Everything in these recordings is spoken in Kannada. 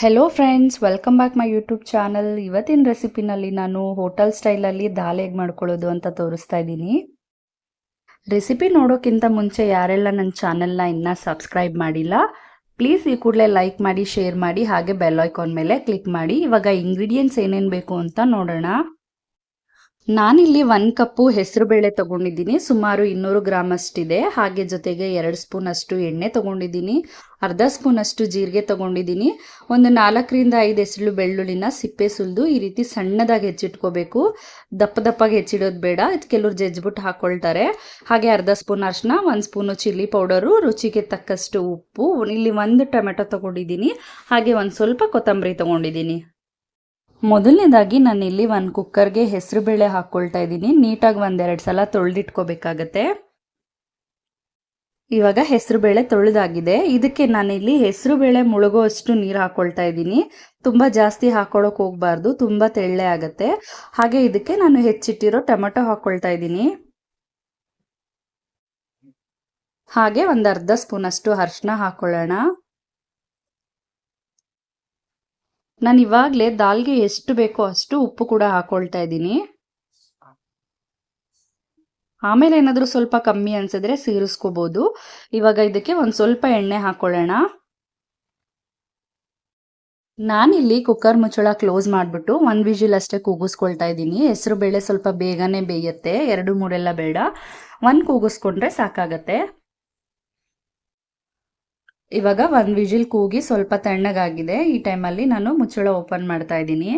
Hello friends welcome back my YouTube channel ಇವತ್ತಿನ ರೆಸಿಪಿನಲ್ಲಿ ನಾನು ಹೋಟೆಲ್ ಸ್ಟೈಲಲ್ಲಿ ದಾಲ್ ಹೇಗೆ ಮಾಡ್ಕೊಳ್ಳೋದು ಅಂತ ತೋರಿಸ್ತಾ ಇದ್ದೀನಿ. ರೆಸಿಪಿ ನೋಡೋಕ್ಕಿಂತ ಮುಂಚೆ ಯಾರೆಲ್ಲ ನನ್ನ ಚಾನಲ್ನ ಇನ್ನೂ ಸಬ್ಸ್ಕ್ರೈಬ್ ಮಾಡಿಲ್ಲ ಪ್ಲೀಸ್ ಈ ಕೂಡಲೇ ಲೈಕ್ ಮಾಡಿ ಶೇರ್ ಮಾಡಿ, ಹಾಗೆ ಬೆಲ್ ಐಕಾನ್ ಮೇಲೆ ಕ್ಲಿಕ್ ಮಾಡಿ. ಇವಾಗ ಇಂಗ್ರೀಡಿಯೆಂಟ್ಸ್ ಏನೇನು ಬೇಕು ಅಂತ ನೋಡೋಣ. ನಾನಿಲ್ಲಿ ಒಂದು ಕಪ್ಪು ಹೆಸರುಬೇಳೆ ತಗೊಂಡಿದ್ದೀನಿ. ಸುಮಾರು ಇನ್ನೂರು ಗ್ರಾಮ್ ಅಷ್ಟಿದೆ ಹಾಗೆ ಜೊತೆಗೆ ಎರಡು ಸ್ಪೂನ್ ಅಷ್ಟು ಎಣ್ಣೆ ತಗೊಂಡಿದ್ದೀನಿ. ಅರ್ಧ ಸ್ಪೂನ್ ಅಷ್ಟು ಜೀರಿಗೆ ತಗೊಂಡಿದ್ದೀನಿ. ಒಂದು ನಾಲ್ಕರಿಂದ ಐದು ಹೆಸರು ಬೆಳ್ಳುಳ್ಳಿನ ಸಿಪ್ಪೆ ಸುಲಿದು ಈ ರೀತಿ ಸಣ್ಣದಾಗಿ ಹೆಚ್ಚಿಟ್ಕೋಬೇಕು. ದಪ್ಪ ದಪ್ಪಾಗಿ ಹೆಚ್ಚಿಡೋದು ಬೇಡ. ಇದು ಕೆಲವರು ಜಜ್ಜಿಬಿಟ್ಟು ಹಾಕ್ಕೊಳ್ತಾರೆ ಹಾಗೆ ಅರ್ಧ ಸ್ಪೂನ್ ಅರ್ಶಿನ ಒಂದು ಸ್ಪೂನು ಚಿಲ್ಲಿ ಪೌಡರು, ರುಚಿಗೆ ತಕ್ಕಷ್ಟು ಉಪ್ಪು. ಇಲ್ಲಿ ಒಂದು ಟೊಮೆಟೊ ತಗೊಂಡಿದ್ದೀನಿ. ಹಾಗೆ ಒಂದು ಸ್ವಲ್ಪ ಕೊತ್ತಂಬರಿ ತಗೊಂಡಿದ್ದೀನಿ. ಮೊದಲನೇದಾಗಿ ನಾನು ಇಲ್ಲಿ ಒಂದು ಕುಕ್ಕರ್ಗೆ ಹೆಸರು ಬೇಳೆ ಹಾಕ್ಕೊಳ್ತಾ ಇದ್ದೀನಿ. ನೀಟಾಗಿ ಒಂದೆರಡು ಸಲ ತೊಳೆದಿಟ್ಕೋಬೇಕಾಗತ್ತೆ. ಇವಾಗ ಹೆಸರು ಬೇಳೆ ತೊಳೆದಾಗಿದೆ. ಇದಕ್ಕೆ ನಾನಿಲ್ಲಿ ಹೆಸರು ಬೇಳೆ ಮುಳುಗೋ ಅಷ್ಟು ನೀರು ಹಾಕ್ಕೊಳ್ತಾ ಇದ್ದೀನಿ. ತುಂಬ ಜಾಸ್ತಿ ಹಾಕೊಳ್ಳೋಕೆ ಹೋಗಬಾರ್ದು, ತುಂಬ ತೆಳ್ಳೆ ಆಗುತ್ತೆ. ಹಾಗೆ ಇದಕ್ಕೆ ನಾನು ಹೆಚ್ಚಿಟ್ಟಿರೋ ಟೊಮೆಟೊ ಹಾಕ್ಕೊಳ್ತಾ ಇದ್ದೀನಿ. ಹಾಗೆ ಒಂದು ಅರ್ಧ ಸ್ಪೂನ್ ಅಷ್ಟು ಅರ್ಶಿನ ಹಾಕ್ಕೊಳ್ಳೋಣ ನಾನು ಇವಾಗಲೇ ದಾಲ್ಗೆ ಎಷ್ಟು ಬೇಕೋ ಅಷ್ಟು ಉಪ್ಪು ಕೂಡ ಹಾಕೊಳ್ತಾ ಇದ್ದೀನಿ. ಆಮೇಲೆ ಏನಾದರೂ ಸ್ವಲ್ಪ ಕಮ್ಮಿ ಅನ್ಸಿದ್ರೆ ಸೇರಿಸ್ಕೋಬೋದು. ಇವಾಗ ಇದಕ್ಕೆ ಒಂದು ಸ್ವಲ್ಪ ಎಣ್ಣೆ ಹಾಕೊಳ್ಳೋಣ. ನಾನಿಲ್ಲಿ ಕುಕ್ಕರ್ ಮುಚ್ಚಳ ಕ್ಲೋಸ್ ಮಾಡಿಬಿಟ್ಟು ಒಂದು ವಿಜಿಲ್ ಅಷ್ಟೇ ಕೂಗಿಸ್ಕೊಳ್ತಾ ಇದ್ದೀನಿ. ಹೆಸರು ಬೇಳೆ ಸ್ವಲ್ಪ ಬೇಗನೆ ಬೇಯುತ್ತೆ. ಎರಡು ಮೂರೆಲ್ಲ ಬೇಡ. ಒಂದು ಕೂಗಿಸ್ಕೊಂಡ್ರೆ ಸಾಕಾಗತ್ತೆ. ಇವಾಗ ಒಂದು ವಿಜಿಲ್ ಕೂಗಿ ಸ್ವಲ್ಪ ತಣ್ಣಗಾಗಿದೆ. ಈ ಟೈಮಲ್ಲಿ ನಾನು ಮುಚ್ಚಳ ಓಪನ್ ಮಾಡ್ತಾ ಇದ್ದೀನಿ.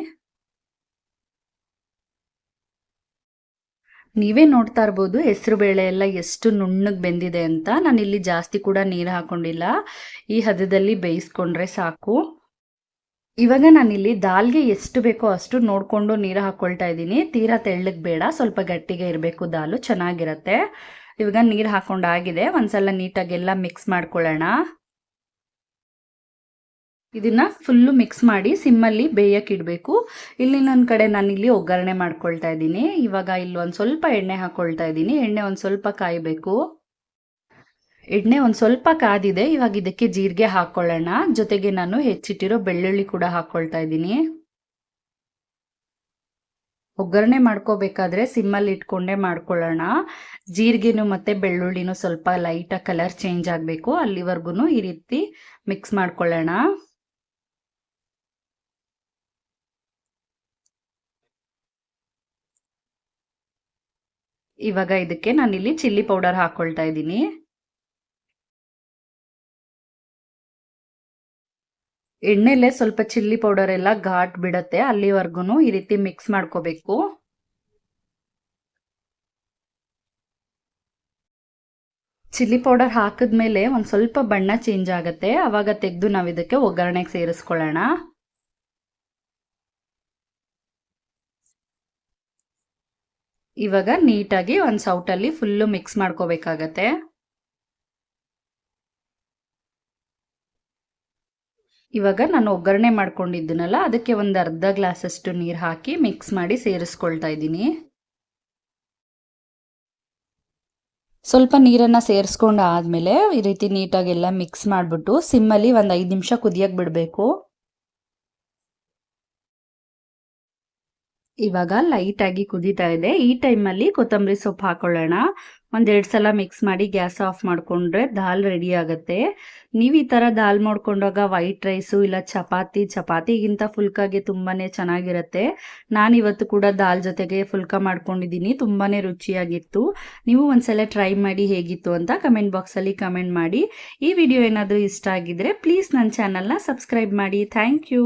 ನೀವೇ ನೋಡ್ತಾ ಇರ್ಬೋದು, ಹೆಸರು ಬೇಳೆ ಎಲ್ಲ ಎಷ್ಟು ನುಣ್ಣಗೆ ಬೆಂದಿದೆ ಅಂತ. ನಾನು ಇಲ್ಲಿ ಜಾಸ್ತಿ ಕೂಡ ನೀರು ಹಾಕೊಂಡಿಲ್ಲ. ಈ ಹದದಲ್ಲಿ ಬೇಯಿಸ್ಕೊಂಡ್ರೆ ಸಾಕು. ಇವಾಗ ನಾನಿಲ್ಲಿ ದಾಲ್ಗೆ ಎಷ್ಟು ಬೇಕೋ ಅಷ್ಟು ನೋಡಿಕೊಂಡು ನೀರು ಹಾಕ್ಕೊಳ್ತಾ ಇದ್ದೀನಿ. ತೀರಾ ತೆಳ್ಳಗೆ ಬೇಡ, ಸ್ವಲ್ಪ ಗಟ್ಟಿಗೆ ಇರಬೇಕು ದಾಲು, ಚೆನ್ನಾಗಿರತ್ತೆ. ಇವಾಗ ನೀರು ಹಾಕೊಂಡಾಗಿದೆ ಒಂದ್ಸಲ ನೀಟಾಗೆಲ್ಲ ಮಿಕ್ಸ್ ಮಾಡ್ಕೊಳ್ಳೋಣ. ಇದನ್ನ ಫುಲ್ಲು ಮಿಕ್ಸ್ ಮಾಡಿ ಸಿಮ್ಮಲ್ಲಿ ಬೇಯಕ್ಕೆ ಇಡಬೇಕು. ಇಲ್ಲಿ ನನ್ನ ಕಡೆ ನಾನು ಇಲ್ಲಿ ಒಗ್ಗರಣೆ ಮಾಡ್ಕೊಳ್ತಾ ಇದ್ದೀನಿ. ಇವಾಗ ಇಲ್ಲಿ ಒಂದು ಸ್ವಲ್ಪ ಎಣ್ಣೆ ಹಾಕ್ಕೊಳ್ತಾ ಇದ್ದೀನಿ. ಎಣ್ಣೆ ಒಂದು ಸ್ವಲ್ಪ ಕಾಯಬೇಕು. ಎಣ್ಣೆ ಒಂದು ಸ್ವಲ್ಪ ಕಾದಿದೆ. ಇವಾಗ ಇದಕ್ಕೆ ಜೀರಿಗೆ ಹಾಕ್ಕೊಳ್ಳೋಣ ಜೊತೆಗೆ ನಾನು ಹೆಚ್ಚಿಟ್ಟಿರೋ ಬೆಳ್ಳುಳ್ಳಿ ಕೂಡ ಹಾಕ್ಕೊಳ್ತಾ ಇದ್ದೀನಿ. ಒಗ್ಗರಣೆ ಮಾಡ್ಕೋಬೇಕಾದ್ರೆ ಸಿಮ್ಮಲ್ಲಿ ಇಟ್ಕೊಂಡೇ ಮಾಡ್ಕೊಳ್ಳೋಣ. ಜೀರಿಗೆನೂ ಮತ್ತು ಬೆಳ್ಳುಳ್ಳಿನೂ ಸ್ವಲ್ಪ ಲೈಟಾಗಿ ಕಲರ್ ಚೇಂಜ್ ಆಗಬೇಕು. ಅಲ್ಲಿವರೆಗೂ ಈ ರೀತಿ ಮಿಕ್ಸ್ ಮಾಡ್ಕೊಳ್ಳೋಣ. ಇವಾಗ ಇದಕ್ಕೆ ನಾನಿಲ್ಲಿ ಚಿಲ್ಲಿ ಪೌಡರ್ ಹಾಕೊಳ್ತಾ ಇದ್ದೀನಿ. ಎಣ್ಣೆಲೆ ಸ್ವಲ್ಪ ಚಿಲ್ಲಿ ಪೌಡರ್ ಎಲ್ಲ ಘಾಟ್ ಬಿಡತ್ತೆ ಅಲ್ಲಿವರೆಗೂ ಈ ರೀತಿ ಮಿಕ್ಸ್ ಮಾಡ್ಕೋಬೇಕು. ಚಿಲ್ಲಿ ಪೌಡರ್ ಹಾಕಿದ್ಮೇಲೆ ಒಂದು ಸ್ವಲ್ಪ ಬಣ್ಣ ಚೇಂಜ್ ಆಗುತ್ತೆ, ಅವಾಗ ತೆಗೆದು ನಾವು ಇದಕ್ಕೆ ಒಗ್ಗರಣೆಗೆ ಸೇರಿಸ್ಕೊಳ್ಳೋಣ. ಇವಾಗ ನೀಟಾಗಿ ಒಂದು ಸೌಟಲ್ಲಿ ಫುಲ್ಲು ಮಿಕ್ಸ್ ಮಾಡ್ಕೋಬೇಕಾಗತ್ತೆ. ಇವಾಗ ನಾನು ಒಗ್ಗರಣೆ ಮಾಡ್ಕೊಂಡಿದ್ದನಲ್ಲ, ಅದಕ್ಕೆ ಒಂದು ಅರ್ಧ ಗ್ಲಾಸಷ್ಟು ನೀರು ಹಾಕಿ ಮಿಕ್ಸ್ ಮಾಡಿ ಸೇರಿಸ್ಕೊಳ್ತಾ ಇದ್ದೀನಿ. ಸ್ವಲ್ಪ ನೀರನ್ನು ಸೇರಿಸ್ಕೊಂಡು ಆದಮೇಲೆ ಈ ರೀತಿ ನೀಟಾಗೆಲ್ಲ ಮಿಕ್ಸ್ ಮಾಡಿಬಿಟ್ಟು, ಸಿಮ್ಮಲ್ಲಿ ಒಂದು ಐದು ನಿಮಿಷ ಕುದಿಯಕ್ಕೆ ಬಿಡಬೇಕು. ಇವಾಗ ಆಗಿ ಕುದೀತಾ ಇದೆ. ಈ ಟೈಮಲ್ಲಿ ಕೊತ್ತಂಬರಿ ಸೊಪ್ಪು ಹಾಕೊಳ್ಳೋಣ. ಒಂದೆರಡು ಸಲ ಮಿಕ್ಸ್ ಮಾಡಿ ಗ್ಯಾಸ್ ಆಫ್ ಮಾಡಿಕೊಂಡ್ರೆ ದಾಲ್ ರೆಡಿ ಆಗುತ್ತೆ. ನೀವು ಈ ಥರ ದಾಲ್ ಮಾಡ್ಕೊಂಡಾಗ ವೈಟ್ ರೈಸು ಇಲ್ಲ ಚಪಾತಿ, ಚಪಾತಿಗಿಂತ ಫುಲ್ಕಾಗೆ ತುಂಬಾ ಚೆನ್ನಾಗಿರುತ್ತೆ. ನಾನಿವತ್ತು ಕೂಡ ದಾಲ್ ಜೊತೆಗೆ ಫುಲ್ಕ ಮಾಡ್ಕೊಂಡಿದ್ದೀನಿ ತುಂಬಾ ರುಚಿಯಾಗಿತ್ತು. ನೀವು ಒಂದ್ಸಲ ಟ್ರೈ ಮಾಡಿ ಹೇಗಿತ್ತು ಅಂತ ಕಮೆಂಟ್ ಬಾಕ್ಸಲ್ಲಿ ಕಮೆಂಟ್ ಮಾಡಿ. ಈ ವಿಡಿಯೋ ಏನಾದರೂ ಇಷ್ಟ ಆಗಿದ್ರೆ ಪ್ಲೀಸ್ ನನ್ನ ಚಾನಲ್ನ ಸಬ್ಸ್ಕ್ರೈಬ್ ಮಾಡಿ. Thank you